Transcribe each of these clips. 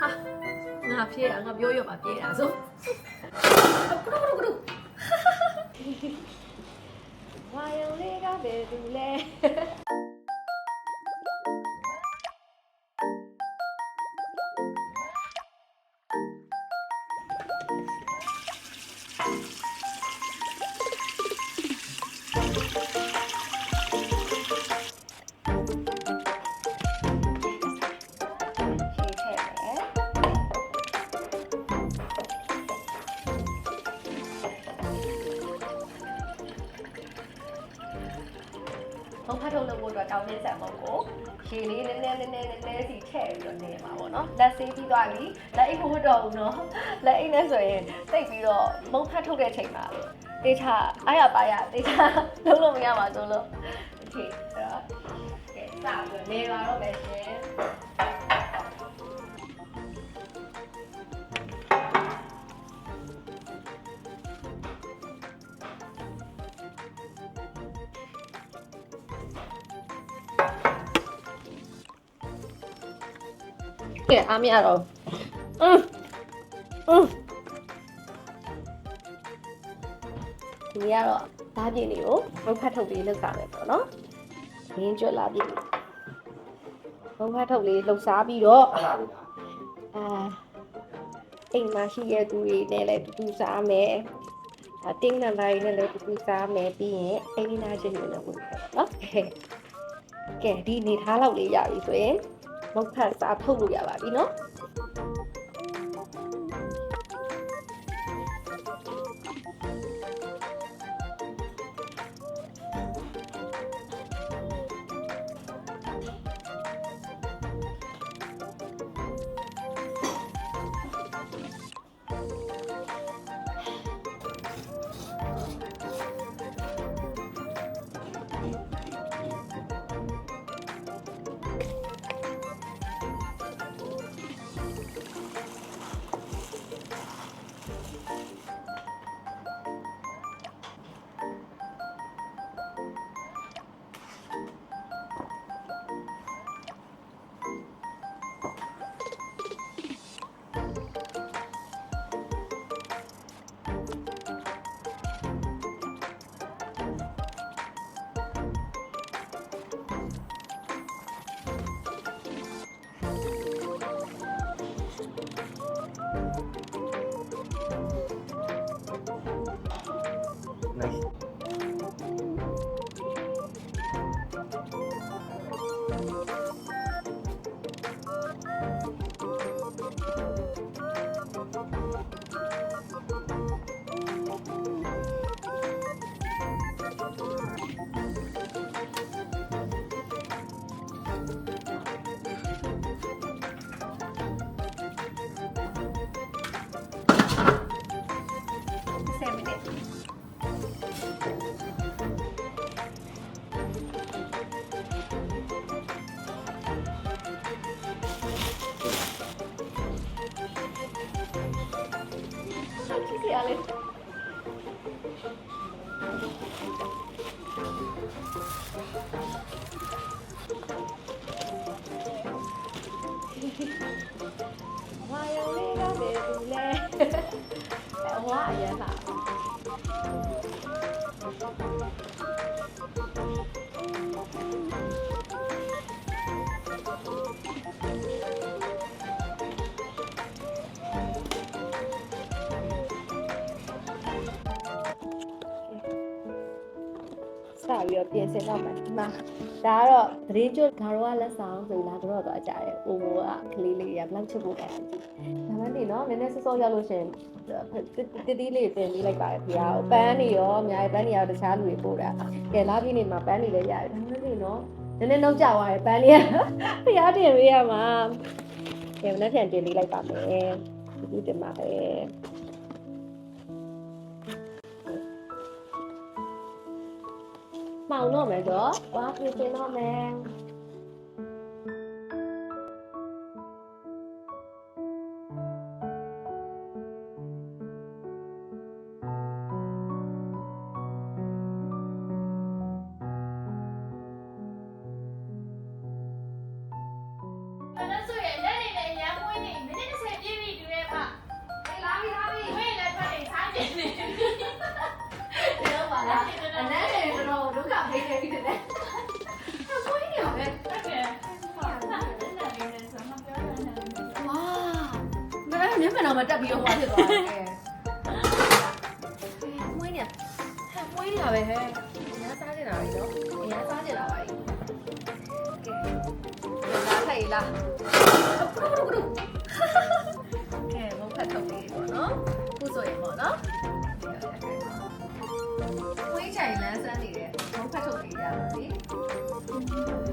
ဟာငါဖြေးတာငါပြောရပါပြေးတာဆိုကရုကရုကရုဝါယုံလေးကဘယ်သူလဲ ဘုံဖတ်ထုတ်လုပ်ဖို့အတွက်တောင်းနေစံမုံကိုရေလေးနည်းနည်းနည်းနည်းနည်းနည်းစီထည့်ပြီးတော့နေမှာပေါ့နော်လက်ဆေးပြီးသွားပြီလက်အိတ်မဟုတ်တော့ဘူးနော်လက်အိတ်နဲ့ဆိုရင်တိတ်ပြီးတော့ဘုံဖတ်ထုတ်တဲ့အချိန်မှာတေချာအားရပါရတေချာလုံးလို့မရပါဆိုလို့โอเคအဲ့တော့ကဲစပြီးတော့နေပါတော့မယ်ရှင် ကဲအားမရတော့အင်းအင်းဒီကတော့ဓာပြင်းလေးကိုမုတ်ဖတ်ထုတ်လေးလောက်စားမယ်ပေါ့နော်ရင်းကျွတ်လာပြီမုတ်ဖတ်ထုတ်လေးလှုပ်ရှားပြီးတော့အာအိမ်မှာရှိရသူတွေနဲ့လည်းတူတူစားမယ်အတင်းနံပါတ်နဲ့လည်းတူတူစားမယ်ပြီးရင်အိမ်နာချင်းတွေလည်းဝင်ပေါ့နော်ကဲဒီနေသားလောက်လေးရပြီဆိုရင် မုတ်ဖတ်စာထုတ်လို့ရပါပြီနော် ကြည့်ရလေဝါယုံလေးကဘယ်သူလဲအဝါအရင်လာ ပြီးတော့ပြင်ဆင်တော့မယ်ဒီမှာဒါကတော့သတရင်ကျွတ်ဂါရောကလက်ဆောင်ဆိုလာတော့တော့ကြတယ်အိုမိုကကလေးလေးရဘလောက်ချစ်ဖို့လဲကြည့်ဒါမှမဟုတ်နော်နည်းနည်းစောစောရောက်လို့ရှင်တတိလေးပြင်ပေးလိုက်ပါတယ်ခင်ဗျာပန်းနေရောအများကြီးပန်းနေရောတခြားလူတွေပို့တာကဲလာပြီးနေမှာပန်းနေလည်းရတယ်ဒါမှမဟုတ်နော်နည်းနည်းနှုတ်ကြသွားတယ်ပန်းလေးကဖျားတင်ပေးရမှာကဲမနေ့ပြန်တင်ပေးလိုက်ပါမယ်ဒီတင်ပါပဲ မောင်တော့မယ်ဆိုတော့ဝါပြင်ဆင်တော့မယ် တော့မတက်ပြီးတော့ဟွာဖြစ်သွားတယ်မွေးနေဟဲ့မွေးနေတာပဲဟဲ့အများစားနေတာပဲနော်အများစားနေတာပါကြီးကဲလာထိုင်လာကဲဘုတ်ဖတ်ထုတ်လေးပေါ့နော်ခုဆိုရင်ပေါ့နော်ဝေးချိုင်လန်းဆန်းနေတယ်ဘုတ်ဖတ်ထုတ်လေးရပါစီ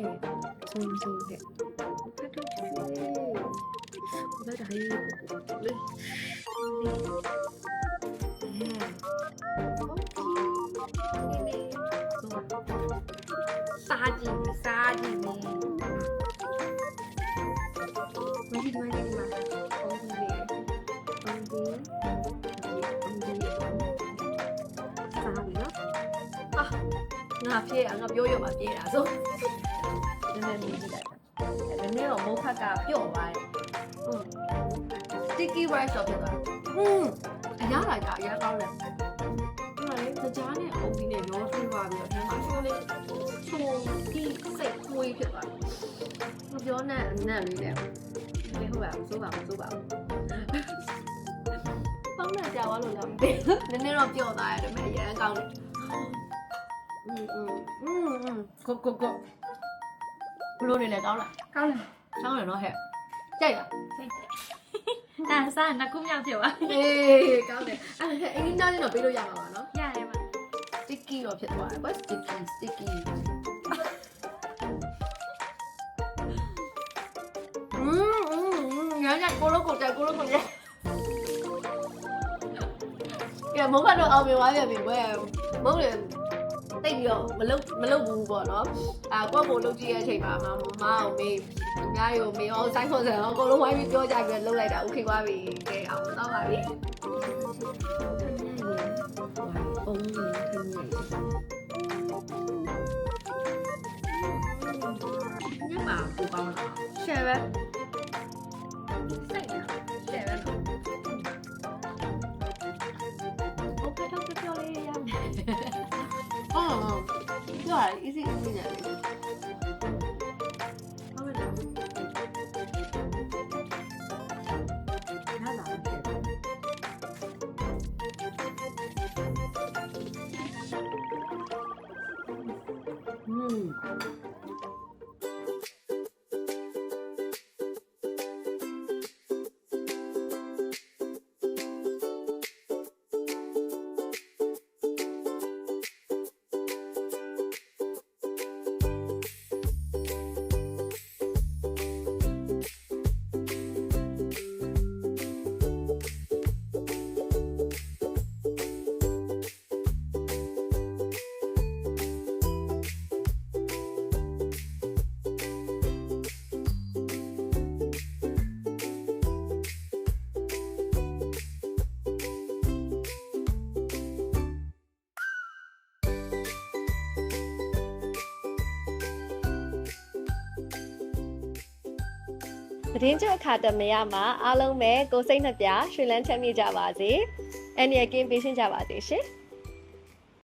전소해 하루종일 엄마를 알리고 네. 싸지네 싸지네 맛있게 맛있게 맛있게 언니 언니 언니 언니 ငါဖြည့်ရငါပြောရမှာပြေးတာဆိုနည်းနည်းလေးကြည့်လိုက်အဲ့ဒါနည်းတော့မုတ်ခတ်ကပျော့သွားတယ်ဟုတ် sticky rice တော့ဖြစ်သွားဟွန်းအရသာကအရကောင်းတယ်ဒီမှာလေကြားနဲ့အုပ်ကြီးနဲ့ရောထွေးသွားပြီးတော့ဒီမှာချိုးလေးချိုးကြီးစိတ်ကိုွေးဖြစ်သွားမပြောနဲ့အနံ့လေးနဲ့ဘယ်ဟုတ်ပါမစိုးပါမစိုးပါပေါင်းလာကြွားလို့လည်းမပေးနည်းနည်းတော့ပျော့သွားရတယ်ဒါပေမဲ့အရန်ကောင်းတယ် ừ ừ ừ cô cô cô 룰이네 까올라 까올라 까올라 너해 짜이가 나 산, 나 꿈냥 태워 에이 까올래 아 근데 인간이 너 비로 양아 와 너? 야 해봐 스티키로 피해 와 what sticky sticky 음음 연약 꼬르꼬르 꼬르꼬르 야 뭔가 너 아미 와야 미 뭐야 뭔가 တယ်တိတ်ပြီးတော့မလုတ်မလုတ်ဘူးပေါ့နော်အာကိုယ့်ကိုလုတ်ကြည့်ရဲ့အချိန်မှာမမအောင်မေးအများကြီးကိုမေးအောင်ဆိုင်ခွန်ဆန်အောင်ကိုလိုဝိုင်းပြီးပြောကြပြီးလုတ်လိုက်တာ okay ပါပြီကဲအောင်တော့ပါပြီ အုံးလေးခင်းနေ ညမှာပူကောင်းလာ ရှယ်ပဲစိတ် ม သတင်းချုပ်အခါသမယမှာအားလုံးပဲကိုယ်စိတ်နှပြရွှေလန်းချမ်းမြေ့ကြပါစေ။အန်ရကင်းပေးရှင်းကြပါစေရှင်။